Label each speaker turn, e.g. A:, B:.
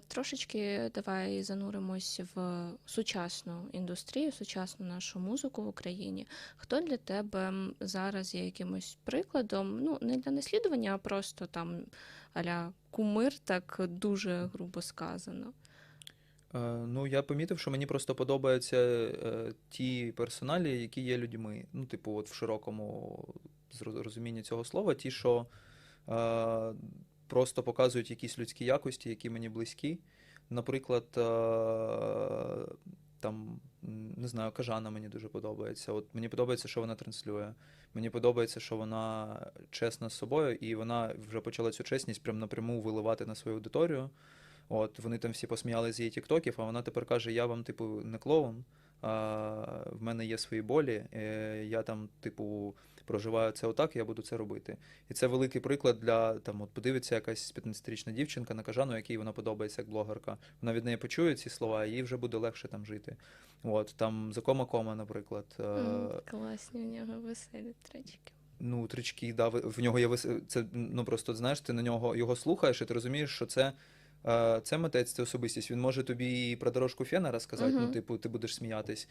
A: Трошечки давай зануримось в сучасну індустрію, сучасну нашу музику в Україні. Хто для тебе зараз є якимось прикладом? Ну, не для наслідування, а просто там аля кумир, так дуже грубо сказано.
B: Е, Ну, я помітив, що мені просто подобаються е, ті персоналі, які є людьми. Ну, типу, от в широкому розумінні цього слова, ті, що е, просто показують якісь людські якості, які мені близькі. Наприклад, е, там, не знаю, Кажана мені дуже подобається. От мені подобається, що вона транслює. Мені подобається, що вона чесна з собою, і вона вже почала цю чесність прям напряму виливати на свою аудиторію. От вони там всі посміялися з її тіктоків, а вона тепер каже: Я вам, типу, не клоун, в мене є свої болі, е, я там, типу, проживаю це отак, і я буду це робити. І це великий приклад для там, от подивиться якась 15-річна дівчинка на кажану, якій вона подобається як блогерка. Вона від неї почує ці слова, і їй вже буде легше там жити. От там Закома Кома, наприклад. е,
A: М, Класні у нього веселі тречки.
B: Ну, трички, да, в нього є вис... це, ну просто знаєш, ти на нього його слухаєш, і ти розумієш, що це, е, це митець, це особистість. Він може тобі і про дорожку Фена розказати, ну, типу, ти будеш сміятись.